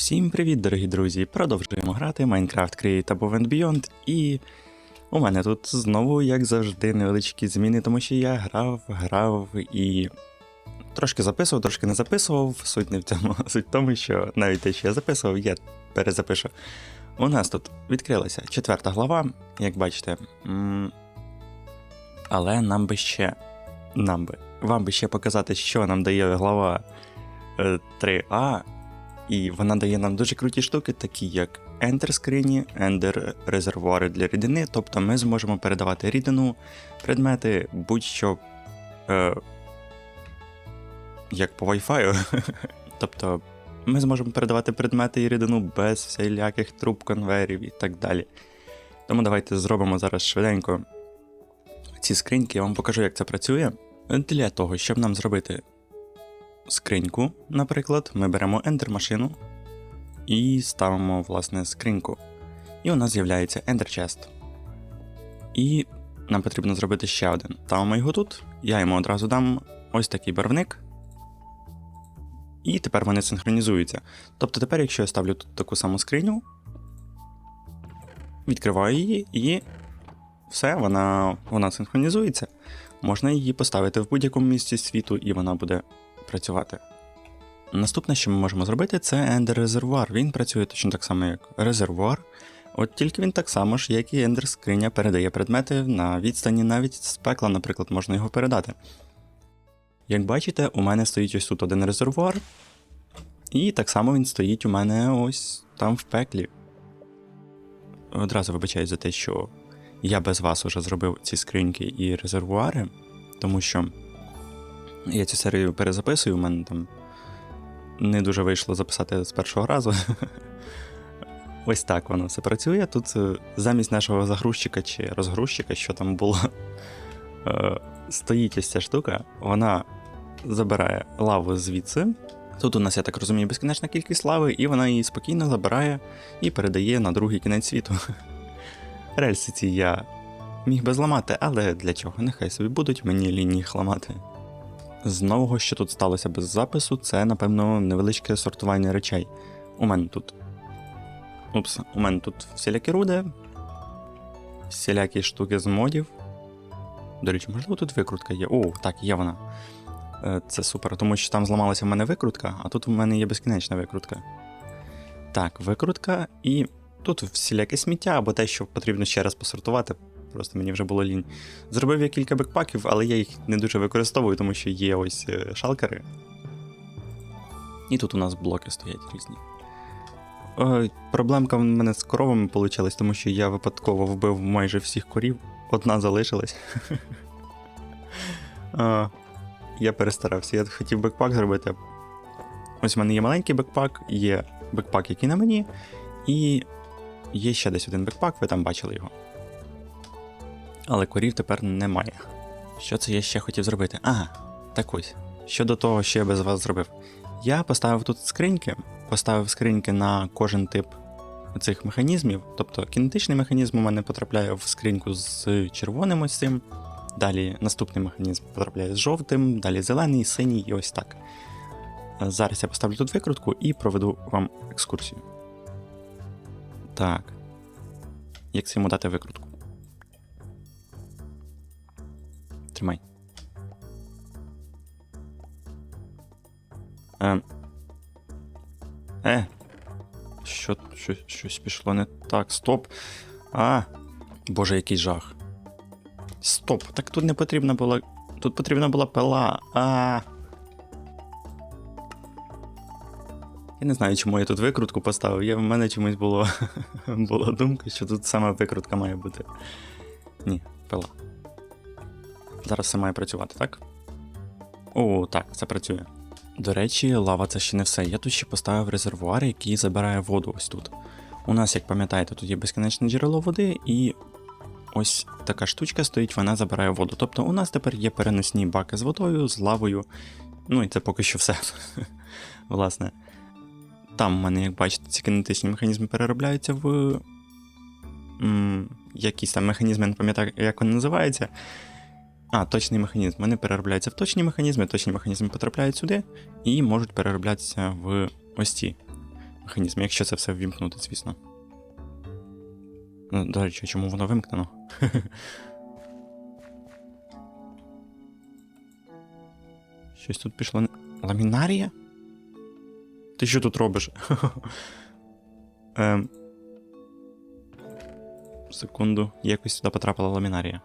Всім привіт, дорогі друзі! Продовжуємо грати Minecraft Create Above and Beyond, і у мене тут знову, як завжди, невеличкі зміни, тому що я грав, грав і трошки записував, трошки не записував. Суть не в цьому. Суть в тому, що навіть те, що я записував, я перезапишу. У нас тут відкрилася четверта глава, як бачите. Але нам би ще. Нам би. Вам би ще показати, що нам дає глава е, 3А. І вона дає нам дуже круті штуки, такі як Ender скрині, Ender резервуари для рідини. Тобто ми зможемо передавати рідину, предмети, будь-що е, як по Wi-Fi. тобто ми зможемо передавати предмети і рідину без всіляких труб, конвейерів і так далі. Тому давайте зробимо зараз швиденько ці скриньки, я вам покажу, як це працює. Для того, щоб нам зробити скриньку, наприклад, ми беремо Ender машину і ставимо, власне, скриньку. І у нас з'являється Ender Chest. І нам потрібно зробити ще один. Ставимо його тут, я йому одразу дам ось такий барвник. І тепер вони синхронізуються. Тобто тепер, якщо я ставлю тут таку саму скриню, відкриваю її і все, вона, вона синхронізується. Можна її поставити в будь-якому місці світу, і вона буде працювати. Наступне, що ми можемо зробити, це Ender резервуар. Він працює точно так само, як резервуар. От тільки він так само ж, як і Ender скриня, передає предмети на відстані навіть з пекла, наприклад, можна його передати. Як бачите, у мене стоїть ось тут один резервуар, і так само він стоїть у мене ось там в пеклі. Одразу вибачаю за те, що я без вас уже зробив ці скриньки і резервуари, тому що я цю серію перезаписую, у мене там не дуже вийшло записати з першого разу. Ось так воно все працює. Тут е, замість нашого загрузчика чи розгрузчика, що там було, е, стоїть ось ця штука, вона забирає лаву звідси. Тут у нас, я так розумію, безкінечна кількість лави, і вона її спокійно забирає і передає на другий кінець світу. Рельси ці я міг би зламати, але для чого? Нехай собі будуть мені лінії їх ламати. З нового, що тут сталося без запису, це, напевно, невеличке сортування речей. У мене тут. Упс, у мене тут всілякі руди, всілякі штуки з модів. До речі, можливо, тут викрутка є. О, так, є вона. Е, Це супер, тому що там зламалася в мене викрутка, а тут у мене є безкінечна викрутка. Так, викрутка, і тут всіляке сміття або те, що потрібно ще раз посортувати. Просто мені вже було лінь. Зробив я кілька бекпаків, але я їх не дуже використовую, тому що є ось е, шалкери. І тут у нас блоки стоять різні. Ой, проблемка в мене з коровами вийшла, тому що я випадково вбив майже всіх корів, одна залишилась. Я перестарався. Я хотів бекпак зробити. Ось в мене є маленький бекпак, є бекпак, який на мені, і є ще десь один бекпак, ви там бачили його. Але корів тепер немає. Що це я ще хотів зробити? Ага, так ось. Щодо того, що я без вас зробив. Я поставив тут скриньки, поставив скриньки на кожен тип цих механізмів. Тобто кінетичний механізм у мене потрапляє в скриньку з червоним ось цим. Далі наступний механізм потрапляє з жовтим, далі зелений, синій і ось так. Зараз я поставлю тут викрутку і проведу вам екскурсію. Так. Як це йому дати викрутку? Тримай. Е. Е. Що, що, щось пішло не так. Стоп. А. Боже, який жах. Стоп. Так тут не потрібна була. Тут потрібна була пила. А. Я не знаю, чому я тут викрутку поставив. Я, в мене чомусь було, була думка, що тут саме викрутка має бути. Ні, пила. Зараз все має працювати, так? О, так, це працює. До речі, лава це ще не все. Я тут ще поставив резервуар, який забирає воду ось тут. У нас, як пам'ятаєте, тут є безкінечне джерело води, і ось така штучка стоїть, вона забирає воду. Тобто у нас тепер є переносні баки з водою, з лавою. Ну і це поки що все. Власне. Там в мене, як бачите, ці кинетичні механізми переробляються в. Якісь там механізми, я не пам'ятаю, як вони називаються. А, точний механізм. Вони переробляються в точні механізми, точні механізми потрапляють сюди і можуть перероблятися в ось ці механізм, якщо це все ввімкнути, звісно. Ну, до речі, чому воно вимкнено? Щось тут пішло. Ламінарія? Ти що тут робиш? ем... Секунду, якось сюди потрапила ламінарія.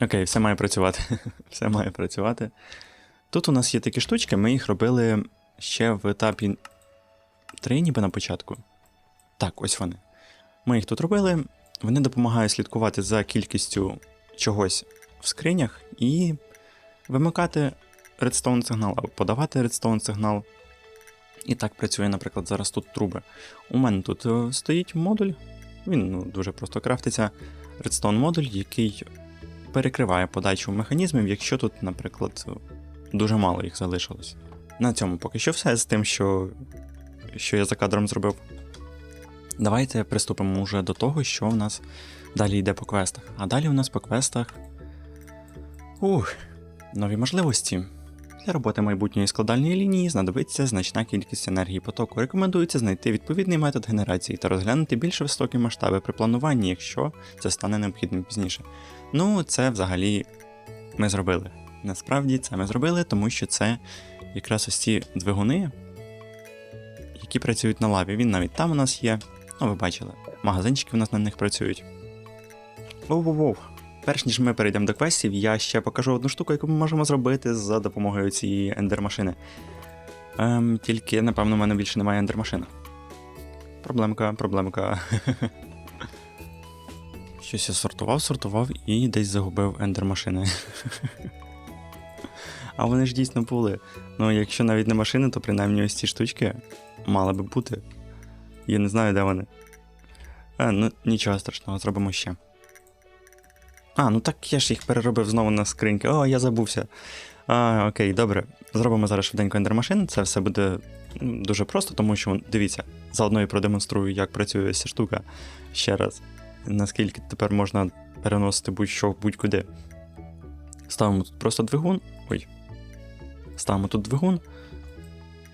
Окей, все має працювати. все має працювати. Тут у нас є такі штучки, ми їх робили ще в етапі 3, ніби на початку. Так, ось вони. Ми їх тут робили. Вони допомагають слідкувати за кількістю чогось в скринях і вимикати редстоун сигнал або подавати редстоун сигнал. І так працює, наприклад, зараз тут труби. У мене тут е, стоїть модуль, він ну, дуже просто крафтиться. Redstone модуль, який перекриває подачу механізмів, якщо тут, наприклад, дуже мало їх залишилось. На цьому поки що все з тим, що, що я за кадром зробив. Давайте приступимо вже до того, що в нас далі йде по квестах. А далі у нас по квестах. Ух, нові можливості. Для роботи майбутньої складальної лінії знадобиться значна кількість енергії потоку. Рекомендується знайти відповідний метод генерації та розглянути більш високі масштаби при плануванні, якщо це стане необхідним пізніше. Ну, це взагалі ми зробили. Насправді це ми зробили, тому що це якраз ось ці двигуни, які працюють на лаві. Він навіть там у нас є. Ну, ви бачили, магазинчики у нас на них працюють. Воу-воу-воу. Перш ніж ми перейдемо до квестів, я ще покажу одну штуку, яку ми можемо зробити за допомогою цієї ендермашини. Ем, тільки, напевно, в мене більше немає ендермашини. Проблемка, проблемка. Щось я сортував, сортував і десь загубив ендермашини. А вони ж дійсно були. Ну, якщо навіть не машини, то принаймні ось ці штучки мали би бути. Я не знаю, де вони. А, ну нічого страшного, зробимо ще. А, ну так я ж їх переробив знову на скриньки. О, я забувся. А, окей, добре. Зробимо зараз швиденько ендермашин. Це все буде дуже просто, тому що, дивіться, заодно і продемонструю, як працює ця штука ще раз. Наскільки тепер можна переносити будь-що будь-куди. Ставимо тут просто двигун. Ой. Ставимо тут двигун.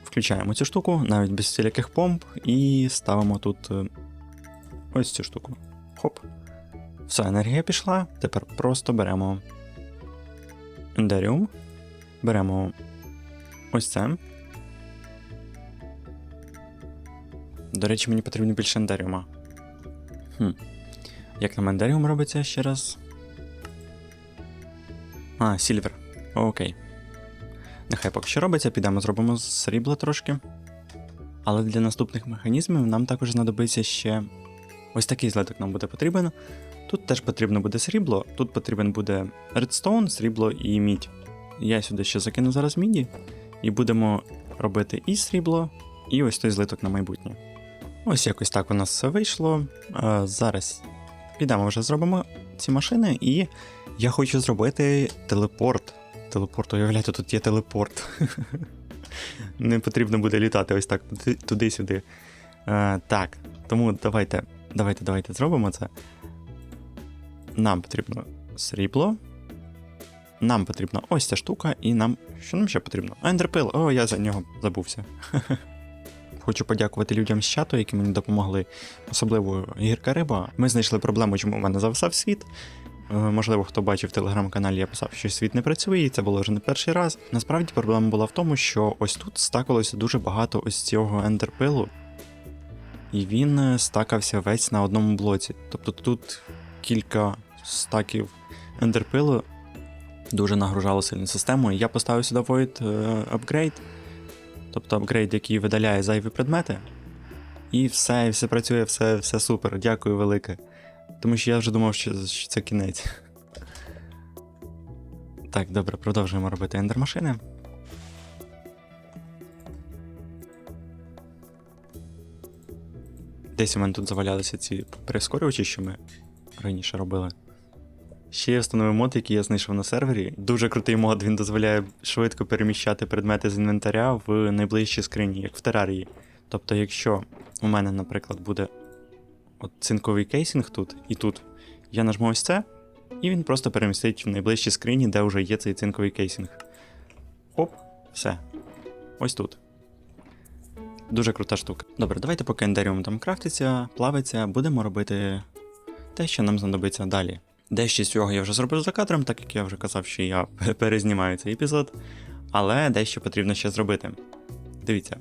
Включаємо цю штуку, навіть без всіляких помп, і ставимо тут е, ось цю штуку. Хоп. Все, енергія пішла. Тепер просто беремо Ендеріум. Беремо ось це. До речі, мені потрібно більше ендеріума. Хм. Як нам ендеріум робиться ще раз? А, сільвер. Окей. Нехай поки що робиться, підемо зробимо з срібла трошки. Але для наступних механізмів нам також знадобиться ще ось такий злиток нам буде потрібен. Тут теж потрібно буде срібло, тут потрібен буде редстоун, срібло і мідь. Я сюди ще закину зараз міді, і будемо робити і срібло, і ось той злиток на майбутнє. Ось якось так у нас все вийшло. Зараз підемо вже зробимо ці машини, і я хочу зробити телепорт. Телепорт, уявляєте, тут є телепорт. Не потрібно буде літати ось так туди- туди-сюди. Так, тому давайте, давайте, давайте зробимо це. Нам потрібно срібло. Нам потрібна ось ця штука, і нам. Що нам ще потрібно? Ендерпил, о, я за нього забувся. Хочу подякувати людям з чату, які мені допомогли, особливо гірка риба. Ми знайшли проблему, чому в мене зависав світ. Е, Можливо, хто бачив телеграм-каналі, я писав, що світ не працює, і це було вже не перший раз. Насправді проблема була в тому, що ось тут стакалося дуже багато ось цього ендерпилу, і він е, стакався весь на одному блоці. Тобто тут кілька стаків ендерпилу дуже нагружало сильну систему, і я поставив сюди Void е, апгрейд, тобто апгрейд, який видаляє зайві предмети. І все, і все працює, все, все супер. Дякую велике. Тому що я вже думав, що це кінець. Так, добре, продовжуємо робити ендермашини. Десь у мене тут завалялися ці прискорювачі, що ми раніше робили. Ще я встановив мод, який я знайшов на сервері. Дуже крутий мод, він дозволяє швидко переміщати предмети з інвентаря в найближчі скрині, як в терарії. Тобто, якщо у мене, наприклад, буде от цинковий кейсинг тут і тут, я нажму ось це, і він просто перемістить в найближчі скрині, де вже є цей цинковий кейсинг. Оп, Все. Ось тут. Дуже крута штука. Добре, давайте поки ендеріум там крафтиться, плавиться, будемо робити те, що нам знадобиться далі. Дещо з цього я вже зробив за кадром, так як я вже казав, що я перезнімаю цей епізод, але дещо потрібно ще зробити. Дивіться.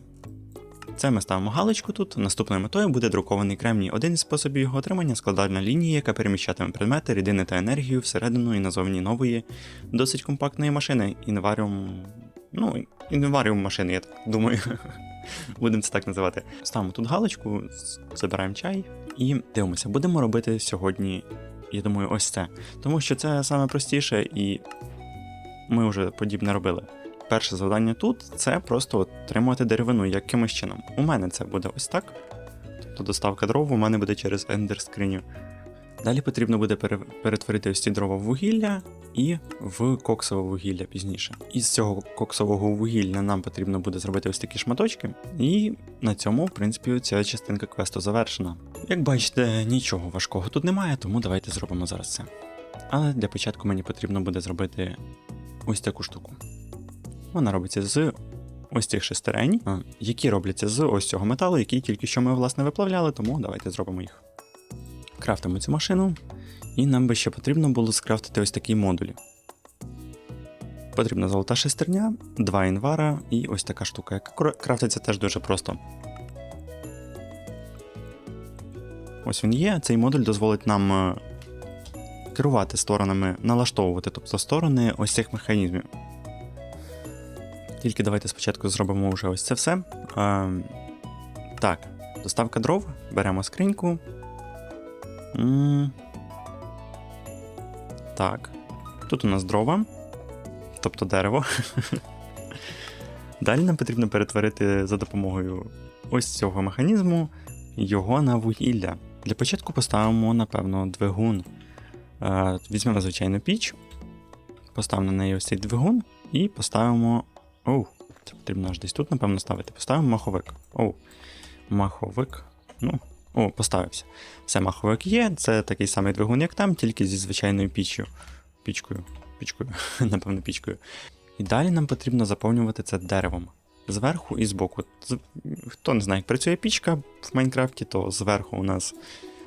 Це ми ставимо галочку тут. Наступною метою буде друкований кремній. Один із способів його отримання складальна лінія, яка переміщатиме предмети, рідини та енергію всередину і назовні нової, досить компактної машини. Інваріум. Ну, інваріум машини, я так думаю. Будемо це так називати. Ставимо тут галочку, забираємо чай і дивимося. Будемо робити сьогодні, я думаю, ось це. Тому що це саме простіше, і ми вже подібне робили. Перше завдання тут це просто отримувати деревину якимось чином. У мене це буде ось так. Тобто доставка дров у мене буде через ендер скриню. Далі потрібно буде перетворити ось ці дрова в вугілля і в коксове вугілля пізніше. Із цього коксового вугілля нам потрібно буде зробити ось такі шматочки, і на цьому, в принципі, ця частинка квесту завершена. Як бачите, нічого важкого тут немає, тому давайте зробимо зараз це. Але для початку мені потрібно буде зробити ось таку штуку. Вона робиться з ось цих шестерень, які робляться з ось цього металу, який тільки що ми власне виплавляли, тому давайте зробимо їх. Крафтимо цю машину, і нам би ще потрібно було скрафтити ось такий модуль. Потрібна золота шестерня, два інвара і ось така штука, яка крафтиться теж дуже просто. Ось він є. Цей модуль дозволить нам е, керувати сторонами, налаштовувати, тобто сторони ось цих механізмів. Тільки давайте спочатку зробимо вже ось це все. Е, так, доставка дров, беремо скриньку. М, Так. Тут у нас дрова, тобто дерево. Далі нам потрібно перетворити за допомогою ось цього механізму його на вугілля. Для початку поставимо, напевно, двигун. Е, Візьмемо звичайну піч, поставимо на неї ось цей двигун і поставимо. Оу, це потрібно аж десь тут, напевно, ставити. Поставимо маховик. Оу, маховик. Ну, о, поставився. Все, маховик є, це такий самий двигун, як там, тільки зі звичайною піччю. Пічкою. Пічкою, напевно, пічкою. І далі нам потрібно заповнювати це деревом. Зверху і збоку. Хто не знає, як працює пічка в Майнкрафті, то зверху у нас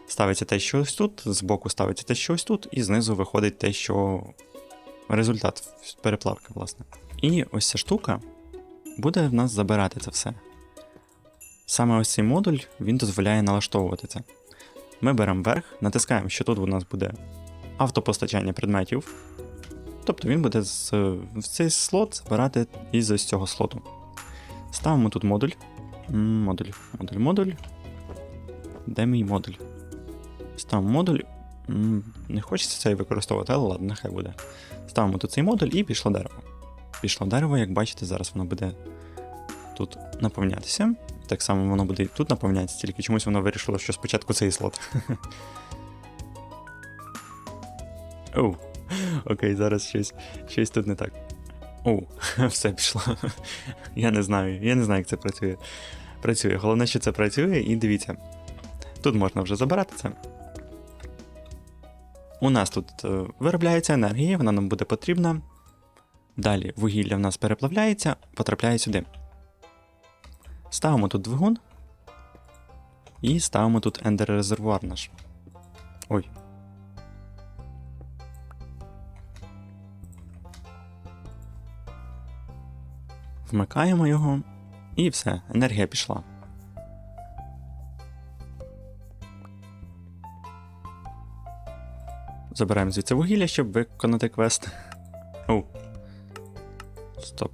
ставиться те, що ось тут, збоку ставиться те, що ось тут, і знизу виходить те, що результат переплавки, власне. І ось ця штука буде в нас забирати це все. Саме ось цей модуль він дозволяє налаштовувати це. Ми беремо верх, натискаємо, що тут у нас буде автопостачання предметів. Тобто він буде в цей слот забирати із ось цього слоту. Ставимо тут модуль. Модуль, модуль, модуль. Де мій модуль? Ставимо модуль. Не хочеться цей використовувати, але ладно, нехай буде. Ставимо тут цей модуль і пішло дерево. Пішло дерево, як бачите, зараз воно буде тут наповнятися. Так само воно буде і тут наповнятися, тільки чомусь воно вирішило, що спочатку цей слот. Оу. Окей, зараз щось, щось тут не так. Оу, все пішло. Я не знаю, я не знаю, як це працює. Працює. Головне, що це працює, і дивіться. Тут можна вже забирати це. У нас тут е, виробляється енергія, вона нам буде потрібна. Далі вугілля в нас переплавляється, потрапляє сюди. Ставимо тут двигун. І ставимо тут ендер резервуар наш. Ой. Вмикаємо його, і все, енергія пішла. Забираємо звідси вугілля, щоб виконати квест. Оу. Стоп.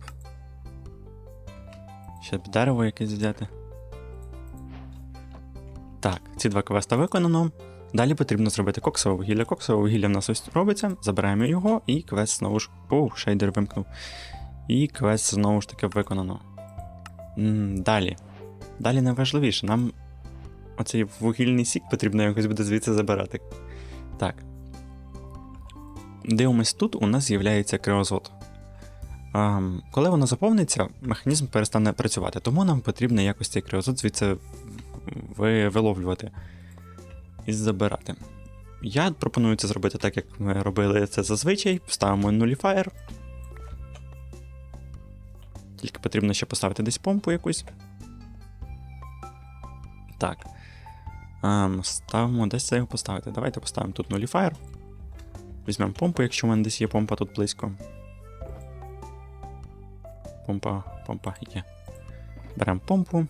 Ще б дерево якесь взяти. Так, ці два квеста виконано. Далі потрібно зробити коксове вугілля. Коксове вугілля в нас ось робиться. Забираємо його, і квест знову ж. О, шейдер вимкнув. І квест знову ж таки виконано. Далі. Далі найважливіше, нам оцей вугільний сік потрібно якось буде звідси забирати. Так. Дивимось, тут у нас з'являється криозот. Ем, коли воно заповниться, механізм перестане працювати, тому нам потрібно якось цей криозот звідси ви- виловлювати і забирати. Я пропоную це зробити так, як ми робили це зазвичай. Ставимо нуліфаєр. Тільки потрібно ще поставити десь помпу якусь. Так. Ем, ставимо, десь це його поставити. Давайте поставимо тут нуліфаєр. Візьмемо помпу, якщо в мене десь є помпа тут близько. Помпа, помпа є. Беремо помпу.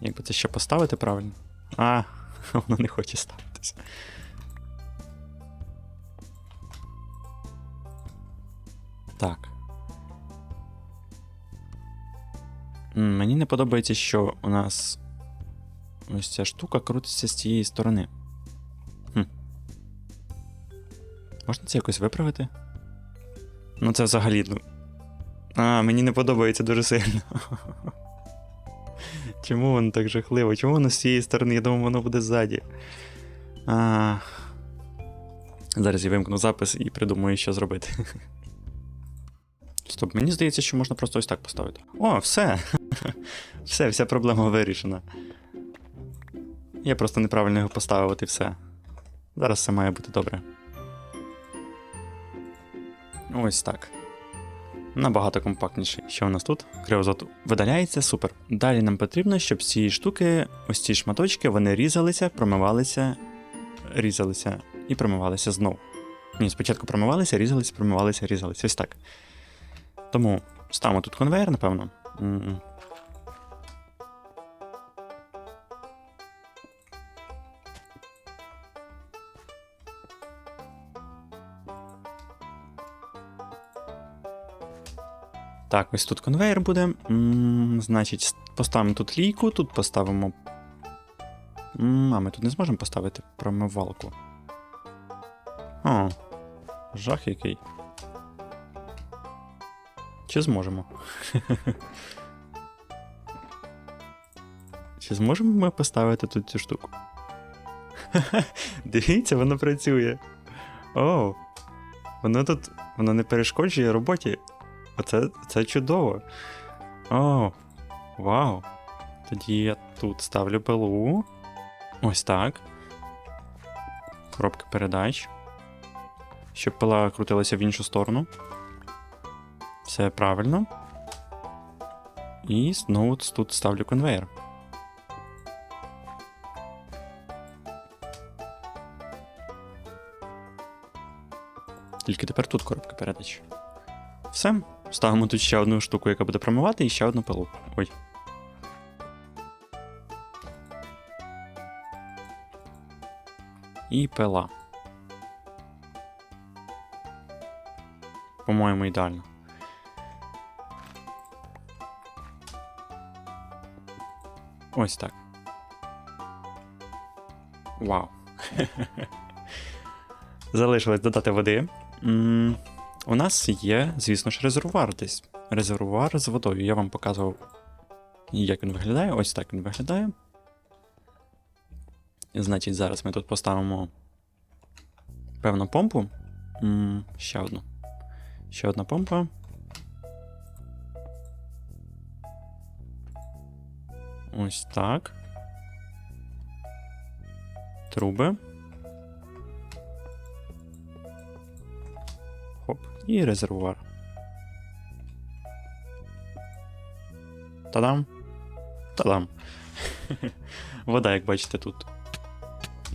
Якби це ще поставити правильно. А, воно не хоче ставитися. Так. Мені не подобається, що у нас ось ця штука крутиться з цієї сторони. Хм. Можна це якось виправити? Ну, це взагалі. Ну... А, мені не подобається дуже сильно. Чому воно так жахливо? Чому воно з цієї сторони? Я думав, воно буде ззаді. А... Зараз я вимкну запис і придумаю, що зробити. Стоп, мені здається, що можна просто ось так поставити. О, все. Все, вся проблема вирішена. Я просто неправильно його поставив, от і все. Зараз все має бути добре. Ось так. Набагато компактніше. Що у нас тут? Криозот видаляється, супер. Далі нам потрібно, щоб ці штуки, ось ці шматочки, вони різалися, промивалися, різалися і промивалися знов. Ні, спочатку промивалися, різалися, промивалися, різалися. Ось так. Тому ставимо тут конвейер, напевно. Так, ось тут конвейер буде. Значить, поставимо тут лійку, тут поставимо. А ми тут не зможемо поставити промивалку. О, жах який. Чи зможемо? Чи зможемо ми поставити тут цю штуку? Дивіться, воно працює. О, воно тут воно не перешкоджує роботі. Оце це чудово. О, вау. Тоді я тут ставлю пилу. Ось так. Коробка передач. Щоб пила крутилася в іншу сторону. Все правильно. І знову тут ставлю конвейер. Тільки тепер тут коробка передач. Все. Ставимо тут ще одну штуку, яка буде промивати, і ще одну пилу. Ой. І пила. По-моєму, ідеально. Ось так. Вау. Залишилось додати води. М, У нас є, звісно ж, резервуар десь. Резервуар з водою. Я вам показував, як він виглядає. Ось так він виглядає. Значить, зараз ми тут поставимо певну помпу. М, Ще одну. Ще одна помпа. Ось так. Труби. Хоп. І резервуар. Та-дам. Та-дам. Вода, як бачите, тут.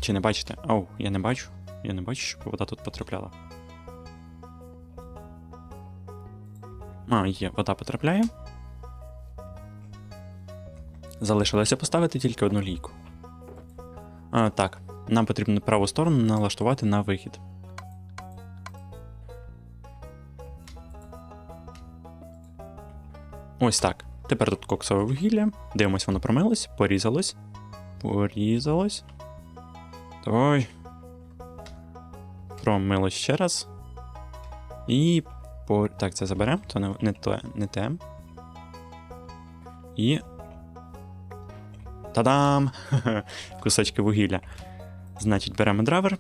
Чи не бачите? Оу, я не бачу. Я не бачу, щоб вода тут потрапляла. А, є, вода потрапляє. Залишилося поставити тільки одну лійку. А, так, нам потрібно праву сторону налаштувати на вихід. Ось так. Тепер тут коксове вугілля. Дивимось, воно промилось, порізалось. Порізалось. Давай. Промилось ще раз. І. По... Так, це заберемо, то не, не, те, не те. І. Та-дам! Кусочки вугілля. Значить, беремо драйвер.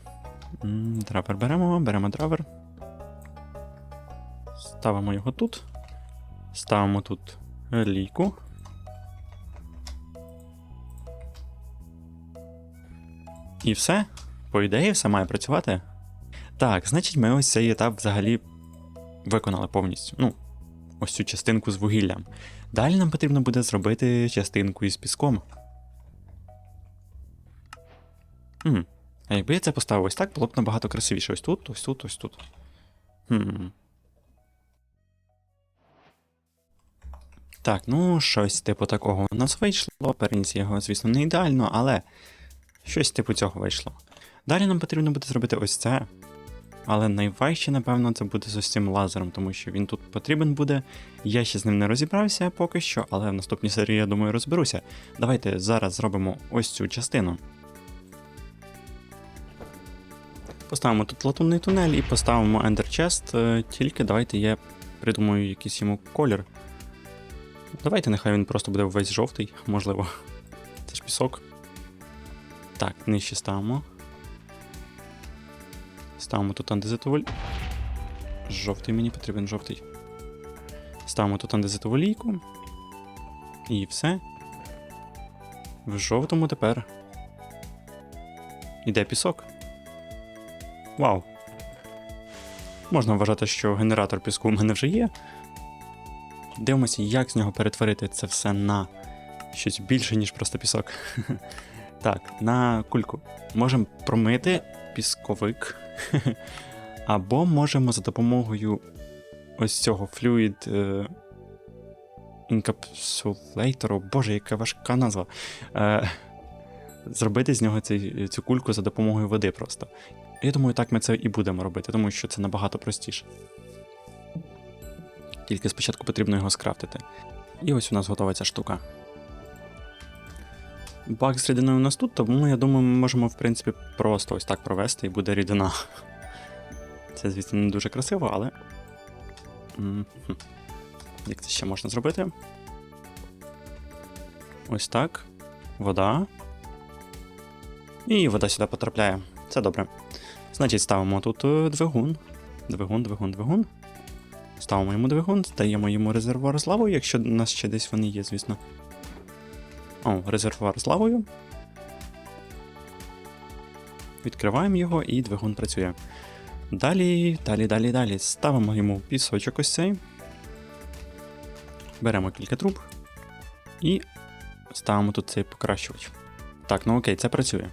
М, Драйвер беремо, беремо драйвер. Ставимо його тут. Ставимо тут лійку. І все. По ідеї, все має працювати. Так, значить, ми ось цей етап взагалі виконали повністю. Ну, ось цю частинку з вугіллям. Далі нам потрібно буде зробити частинку із піском. Хм. А якби я це поставив ось так, було б набагато красивіше. Ось тут, ось тут, ось тут. Хм. Так, ну щось типу такого у нас вийшло. Переніс його, звісно, не ідеально, але щось типу цього вийшло. Далі нам потрібно буде зробити ось це. Але найважче, напевно, це буде з ось цим лазером, тому що він тут потрібен буде. Я ще з ним не розібрався поки що, але в наступній серії, я думаю, розберуся. Давайте зараз зробимо ось цю частину. Поставимо тут латунний тунель і поставимо Ender Chest, е, тільки давайте я придумаю якийсь йому колір. Давайте нехай він просто буде весь жовтий, можливо. Це ж пісок. Так, нижче ставимо. Ставимо тут андезитову... Жовтий мені потрібен жовтий. Ставимо тут андезитову лійку. І все. В жовтому тепер. Іде пісок. Вау. Можна вважати, що генератор піску у мене вже є. Дивимося, як з нього перетворити це все на щось більше, ніж просто пісок. Так, на кульку. Можемо промити пісковик. Або можемо за допомогою ось цього Fluid е, Encapsulator, боже, яка важка назва. Е, зробити з нього цю кульку за допомогою води просто. Я думаю, так ми це і будемо робити, тому що це набагато простіше. Тільки спочатку потрібно його скрафтити. І ось у нас готова ця штука. Бак з рідиною у нас тут, тому я думаю, ми можемо, в принципі, просто ось так провести і буде рідина. Це, звісно, не дуже красиво, але. Як це ще можна зробити? Ось так. Вода. І вода сюди потрапляє. Це добре. Значить, ставимо тут е, двигун. Двигун, двигун, двигун. Ставимо йому двигун, даємо йому резервуар з лавою, якщо у нас ще десь вони є, звісно. О, резервуар з лавою. Відкриваємо його і двигун працює. Далі, далі, далі, далі. Ставимо йому пісочок ось цей. Беремо кілька труб і ставимо тут цей покращувач. Так, ну окей, це працює.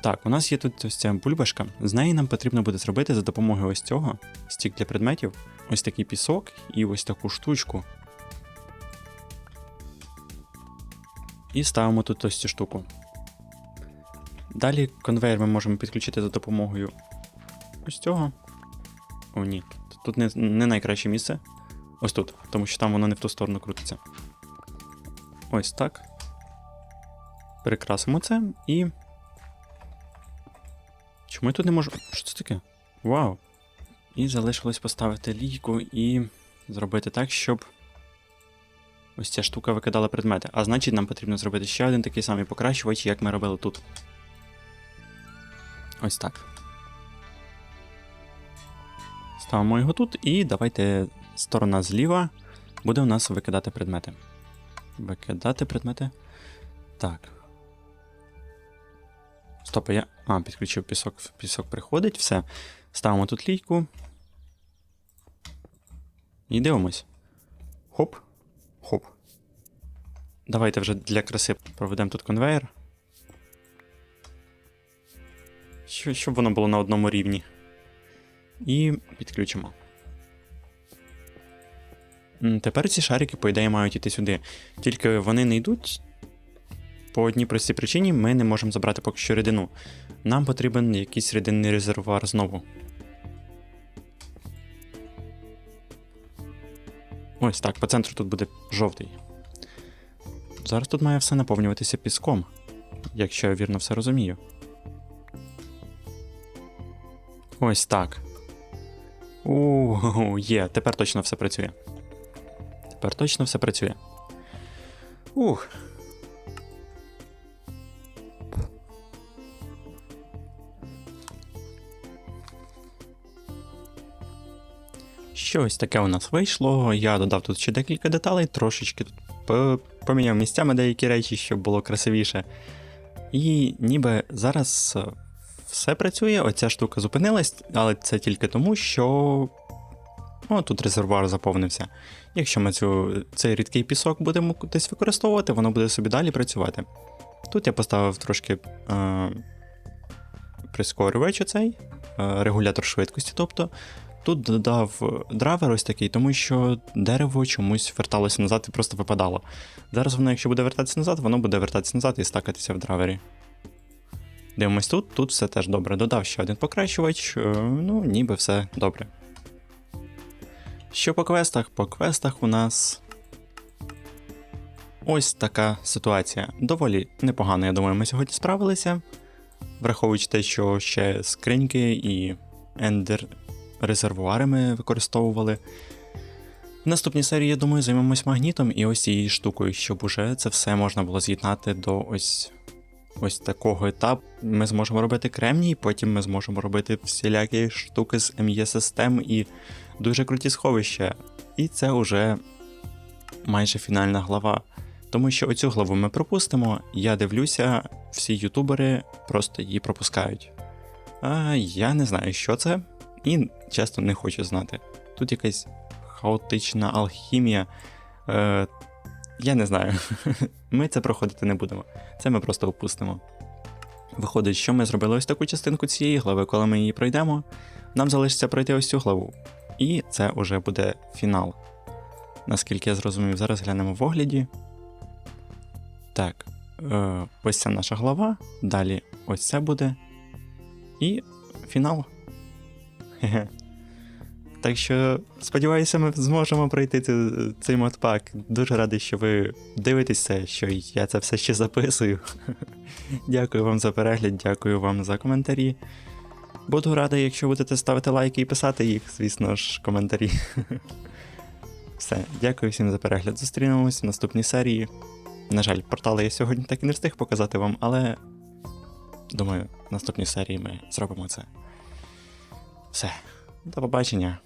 Так, у нас є тут ось ця бульбашка. З неї нам потрібно буде зробити за допомогою ось цього стік для предметів, ось такий пісок і ось таку штучку. І ставимо тут ось цю штуку. Далі конвейер ми можемо підключити за допомогою ось цього. О, ні, тут не, не найкраще місце. Ось тут, тому що там воно не в ту сторону крутиться. Ось так. Перекрасимо це і. Чому я тут не можу. Що це таке? Вау! І залишилось поставити лійку і зробити так, щоб ось ця штука викидала предмети. А значить, нам потрібно зробити ще один такий самий покращувач, як ми робили тут. Ось так. Ставимо його тут, і давайте сторона зліва буде у нас викидати предмети. Викидати предмети. Так. Стоп, я. А, підключив пісок. Пісок приходить, все. Ставимо тут лійку. І дивимось. Хоп. Хоп. Давайте вже для краси проведемо тут конвейер. Щоб воно було на одному рівні. І підключимо. Тепер ці шарики, по ідеї, мають іти сюди. Тільки вони не йдуть. По одній простій причині ми не можемо забрати поки що рідину. Нам потрібен якийсь рідинний резервуар знову. Ось так, по центру тут буде жовтий. Зараз тут має все наповнюватися піском, якщо я вірно все розумію. Ось так. У, є, тепер точно все працює. Тепер точно все працює. Ух. Щось таке у нас вийшло. Я додав тут ще декілька деталей, трошечки тут поміняв місцями деякі речі, щоб було красивіше. І ніби зараз е, все працює, оця штука зупинилась, але це тільки тому, що О, тут резервуар заповнився. Якщо ми цю, цей рідкий пісок будемо кудись використовувати, воно буде собі далі працювати. Тут я поставив трошки е, прискорювач оцей, е, регулятор швидкості. Тобто тут додав драйвер ось такий, тому що дерево чомусь верталося назад і просто випадало. Зараз воно, якщо буде вертатися назад, воно буде вертатися назад і стакатися в драйвері. Дивимось тут, тут все теж добре. Додав ще один покращувач, е, ну, ніби все добре. Що по квестах? По квестах у нас. Ось така ситуація. Доволі непогано, я думаю, ми сьогодні справилися. Враховуючи те, що ще скриньки і ендер резервуари ми використовували. В наступній серії, я думаю, займемось магнітом і ось цією штукою, щоб уже це все можна було з'єднати до ось ось такого етапу. Ми зможемо робити кремній, потім ми зможемо робити всілякі штуки з МЄ-систем і дуже круті сховища. І це вже майже фінальна глава. Тому що оцю главу ми пропустимо, я дивлюся, всі ютубери просто її пропускають. А я не знаю, що це, і чесно не хочу знати. Тут якась хаотична алхімія. Е, я не знаю. Ми це проходити не будемо. Це ми просто опустимо. Виходить, що ми зробили ось таку частинку цієї глави, коли ми її пройдемо, нам залишиться пройти ось цю главу. І це вже буде фінал. Наскільки я зрозумів, зараз глянемо в огляді. Так, е, ось ця наша глава, далі ось це буде. І фінал. Так що, сподіваюся, ми зможемо пройти цей, модпак. Дуже радий, що ви дивитесь це, що я це все ще записую. Дякую вам за перегляд, дякую вам за коментарі. Буду радий, якщо будете ставити лайки і писати їх, звісно ж, коментарі. Все, дякую всім за перегляд. Зустрінемось в наступній серії. На жаль, портали я сьогодні так і не встиг показати вам, але думаю, в наступній серії ми зробимо це. Все, до побачення.